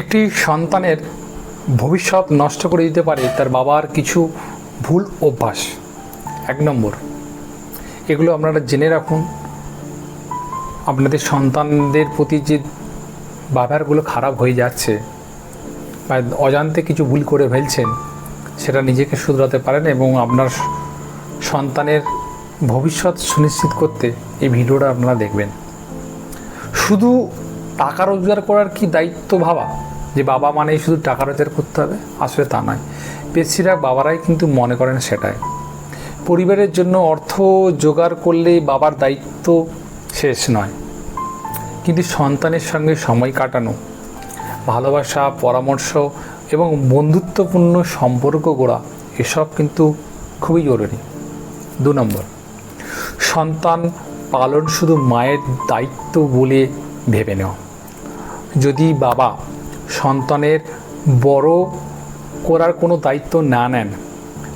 একটি সন্তানের ভবিষ্যৎ নষ্ট করে দিতে পারে তার বাবার কিছু ভুল অভ্যাস। এক নম্বর, এগুলো আপনারা জেনে রাখুন। আপনাদের সন্তানদের প্রতি যে ব্যবহারগুলো খারাপ হয়ে যাচ্ছে বা অজান্তে কিছু ভুল করে ফেলছেন, সেটা নিজেকে শুধরাতে পারেন এবং আপনার সন্তানের ভবিষ্যৎ সুনিশ্চিত করতে এই ভিডিওটা আপনারা দেখবেন। শুধু টাকা রোজগার করার কি দায়িত্ব ভাবা? যে বাবা মানেই শুধু টাকা রোজগার করতে হবে? আসলে তা নয়। বেশিরভাগ বাবারাই কিন্তু মনে করেন সেটাই। পরিবারের জন্য অর্থ জোগাড় করলেই বাবার দায়িত্ব শেষ নয়। কিন্তু সন্তানের সঙ্গে সময় কাটানো, ভালোবাসা, পরামর্শ এবং বন্ধুত্বপূর্ণ সম্পর্ক গড়া, এসব কিন্তু খুবই জরুরি। দু নম্বর, সন্তান পালন শুধু মায়ের দায়িত্ব বলে ভেবে নেওয়া। যদি বাবা সন্তানের বড় করার কোনো দায়িত্ব না নেন,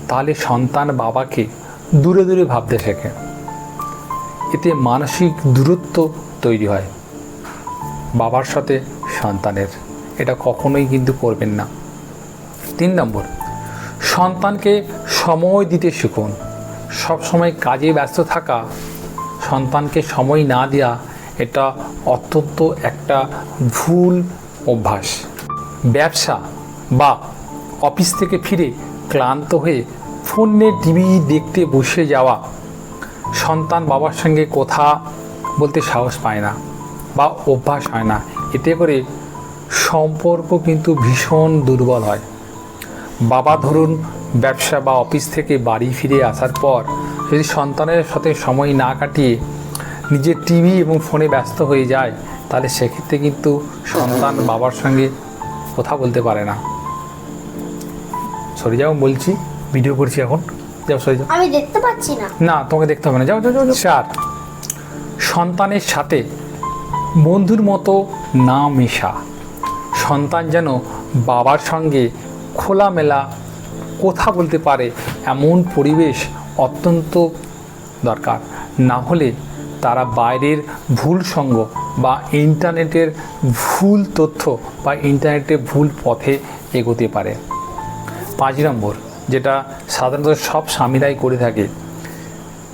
তাহলে সন্তান বাবাকে দূরে দূরে ভাবতে শেখে। এতে মানসিক দূরত্ব তৈরি হয়। বাবার সাথে সন্তানের এটা কখনোই কিন্তু করবেন না। তিন নম্বর, সন্তানকে সময় দিতে শিখুন। সবসময় কাজে ব্যস্ত থাকা, সন্তানকে সময় না দেওয়া এটা অত্যন্ত একটা ভুল অভ্যাস। ব্যবসা বা অফিস থেকে ফিরে ক্লান্ত হয়ে ফোনে টিভি দেখতে বসে যাওয়া, সন্তান বাবার সঙ্গে কথা বলতে সাহস পায় না বা অভ্যাস হয় না, এতে করে সম্পর্ক কিন্তু ভীষণ দুর্বল হয়। বাবা ধরুন ব্যবসা বা অফিস থেকে বাড়ি ফিরে আসার পর যদি সন্তানের সাথে সময় না কাটিয়ে নিজের টিভি এবং ফোনে ব্যস্ত হয়ে যায় তাহলে সেক্ষেত্রে কিন্তু সন্তান বাবার সঙ্গে কথা বলতে পারে না। সরে যাও বলছি ভিডিও করছি এখন। যাও সরে যাও। আমি দেখতে পাচ্ছি না। না তোমাকে দেখতে হবে না। যাও যাও যাও যাও। চার সন্তানের সাথে বন্ধুর মতো না মেশা। সন্তান যেন বাবার সঙ্গে খোলামেলা কথা বলতে পারে এমন পরিবেশ অত্যন্ত দরকার। না হলে তারা বাইরের ভুল সঙ্গ বা ইন্টারনেটের ভুল তথ্য বা ইন্টারনেটের ভুল পথে এগোতে পারে। পাঁচ নম্বর, যেটা সাধারণত সব স্বামীরাই করে থাকে,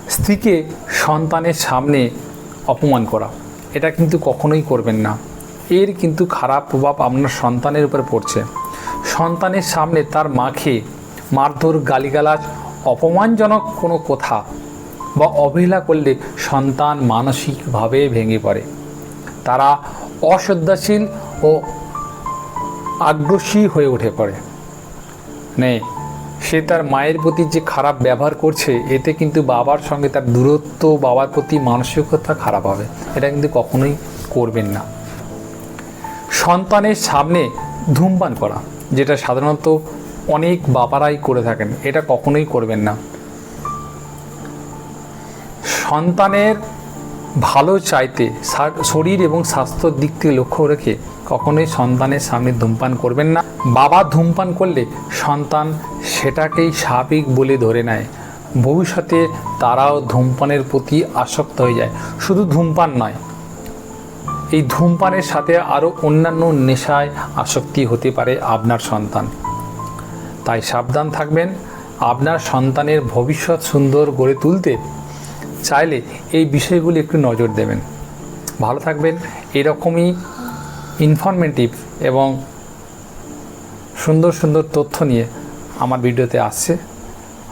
স্ত্রীকে সন্তানের সামনে অপমান করা। এটা কিন্তু কখনোই করবেন না। এর কিন্তু খারাপ প্রভাব আপনার সন্তানের উপর পড়ছে। সন্তানের সামনে তার মাকে মারধর, গালিগালাজ, অপমানজনক কোনো কথা বা অবহেলা করলে সন্তান মানসিকভাবে ভেঙে পড়ে। তারা অশ্রদ্ধাশীল ও আগ্রসী হয়ে উঠে পড়ে। নেই সে তার মায়ের প্রতি যে খারাপ ব্যবহার করছে, এতে কিন্তু বাবার সঙ্গে তার দূরত্ব, বাবার প্রতি মানসিকতা খারাপ হবে। এটা কিন্তু কখনোই করবেন না। সন্তানের সামনে ধূমপান করা, যেটা সাধারণত অনেক বাবারাই করে থাকেন, এটা কখনোই করবেন না। সন্তানের ভালো চাইতে শরীর এবং স্বাস্থ্যর দিক থেকে লক্ষ্য রেখে কখনোই সন্তানের সামনে ধূমপান করবেন না। বাবা ধূমপান করলে সন্তান সেটাকেই স্বাভাবিক বলে ধরে নেয়। ভবিষ্যতে তারাও ধূমপানের প্রতি আসক্ত হয়ে যায়। শুধু ধূমপান নয়, এই ধূমপানের সাথে আরও অন্যান্য নেশায় আসক্তি হতে পারে আপনার সন্তান। তাই সাবধান থাকবেন। আপনার সন্তানের ভবিষ্যৎ সুন্দর গড়ে তুলতে চাইলে এই বিষয়গুলি একটু নজর দেবেন। ভালো থাকবেন। এরকমই ইনফরমেটিভ এবং সুন্দর সুন্দর তথ্য নিয়ে আমার ভিডিওতে আসছে।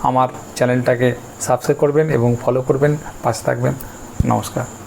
আমার চ্যানেলটাকে সাবস্ক্রাইব করবেন এবং ফলো করবেন। পাশে থাকবেন। নমস্কার।